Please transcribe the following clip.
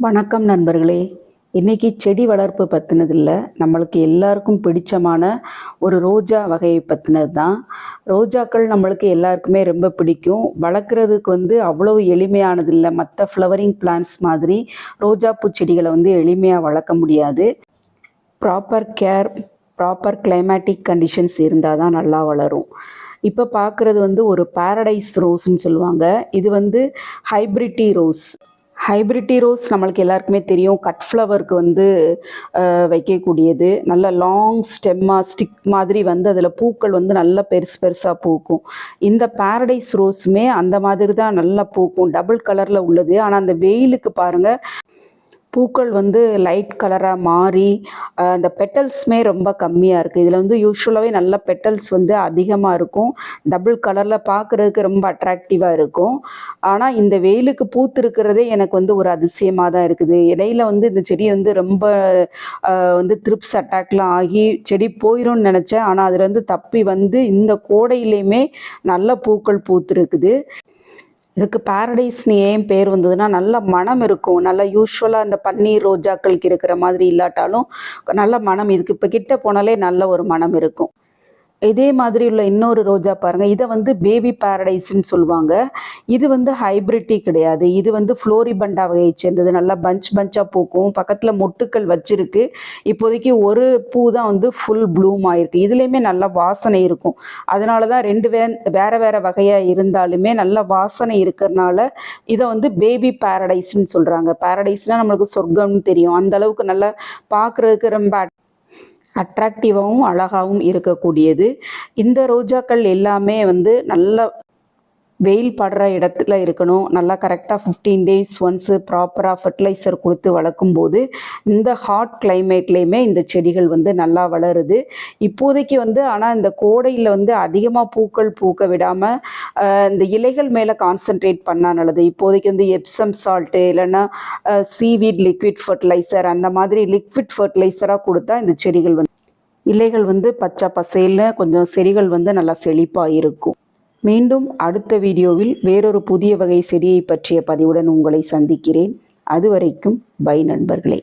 வணக்கம் நண்பர்களே. இன்றைக்கி செடி வளர்ப்பு பற்றினதில் நம்மளுக்கு எல்லாருக்கும் பிடிச்சமான ஒரு ரோஜா வகையை பற்றினது தான் ரோஜாக்கள் நம்மளுக்கு எல்லாருக்குமே ரொம்ப பிடிக்கும். வளர்க்குறதுக்கு வந்து அவ்வளோ எளிமையானது இல்லை மற்ற ஃப்ளவரிங் பிளான்ஸ் மாதிரி ரோஜா செடிகளை வந்து எளிமையாக வளர்க்க முடியாது. Proper care proper climatic conditions இருந்தால் தான் நல்லா வளரும். இப்போ பார்க்குறது வந்து ஒரு பேரடைஸ் ரோஸ்ன்னு சொல்லுவாங்க. இது வந்து ஹைப்ரிட்டி ரோஸ் ஹைபிரிட்டி ரோஸ் நம்மளுக்கு எல்லாருக்குமே தெரியும். கட் ஃப்ளவருக்கு வந்து வைக்கக்கூடியது. நல்ல லாங் ஸ்டெம்மாக ஸ்டிக் மாதிரி வந்து அதில் பூக்கள் வந்து நல்ல பெருசு பெருசாக பூக்கும். இந்த பாரடைஸ் ரோஸுமே அந்த மாதிரி தான் நல்லா பூக்கும். டபுள் கலரில் உள்ளது. ஆனால் அந்த வெயிலுக்கு பாருங்கள் பூக்கள் வந்து லைட் கலராக மாறி அந்த பெட்டல்ஸுமே ரொம்ப கம்மியாக இருக்குது இதில் வந்து யூஸ்வலாகவே நல்ல பெட்டல்ஸ் வந்து அதிகமாக இருக்கும். டபுள் கலரில் பார்க்குறதுக்கு ரொம்ப அட்ராக்டிவாக இருக்கும். ஆனால் இந்த வெயிலுக்கு பூத்திருக்கிறதே எனக்கு வந்து ஒரு அதிசயமாக தான் இருக்குது. இடையில வந்து இந்த செடி வந்து ரொம்ப வந்து த்ரிப்ஸ் அட்டாக்லாம் ஆகி செடி போயிடும்னு நினச்சேன். ஆனால் அதுலேருந்து தப்பி வந்து இந்த கோடையிலையுமே நல்ல பூக்கள் பூத்திருக்குது. இதுக்கு பேரடைஸ்னு ஏன் பேர் வந்ததுன்னா நல்ல மனம் இருக்கும். நல்லா யூஸ்வலாக இந்த பன்னீர் ரோஜாக்களுக்கு இருக்கிற மாதிரி இல்லாட்டாலும் நல்ல மனம். இதுக்கு இப்போ கிட்ட போனாலே நல்ல ஒரு மனம் இருக்கும். இதே மாதிரி உள்ள இன்னொரு ரோஜா பாருங்கள் இதை வந்து பேபி பேரடைஸ்ன்னு சொல்லுவாங்க. இது வந்து ஹைப்ரிட்டி கிடையாது. இது வந்து ஃப்ளோரிபண்டா வகையை சேர்ந்தது. நல்லா பஞ்ச் பஞ்சாக பூக்கும். பக்கத்தில் மொட்டுக்கள் வச்சிருக்கு. இப்போதைக்கு ஒரு பூ தான் வந்து ஃபுல் ப்ளூம் ஆயிருக்கு. இதுலேயுமே நல்லா வாசனை இருக்கும். அதனால தான் ரெண்டு வே வேறு வேறு வகையாக இருந்தாலுமே நல்ல வாசனை இருக்கிறனால இதை வந்து பேபி பேரடைஸ்ன்னு சொல்கிறாங்க பேரடைஸ்னால் நம்மளுக்கு சொர்க்கம்னு தெரியும். அந்த அளவுக்கு நல்லா பார்க்குறதுக்கு ரொம்ப அட்ராக்டிவாகவும் அழகாகவும் இருக்கக்கூடியது. இந்த ரோஜாக்கள் எல்லாமே வந்து நல்ல வெயில் படுற இடத்துல இருக்கணும். நல்லா கரெக்டாக ஃபிஃப்டீன் டேஸ் ஒன்ஸு ப்ராப்பராக ஃபர்டிலைசர் கொடுத்து வளர்க்கும் போது இந்த ஹாட் கிளைமேட்லேயுமே இந்த செடிகள் வந்து நல்லா வளருது. இப்போதைக்கு வந்து ஆனால் இந்த கோடையில் வந்து அதிகமாக பூக்கள் பூக்க விடாமல் இந்த இலைகள் மேலே கான்சென்ட்ரேட் பண்ணால் நல்லது. இப்போதைக்கு வந்து எப்சம் சால்ட்டு இல்லைன்னா சீவீட் லிக்விட் ஃபர்டிலைசர் அந்த மாதிரி லிக்விட் ஃபர்டிலைசராக கொடுத்தா இந்த செடிகள் வந்து இலைகள் வந்து பச்சை பசேல்னு கொஞ்சம் செடிகள் வந்து நல்லா செழிப்பாக இருக்கும். மீண்டும் அடுத்த வீடியோவில் வேறொரு புதிய வகை செடியை பற்றிய பதிவுடன் உங்களை சந்திக்கிறேன். அதுவரைக்கும் பை நண்பர்களே.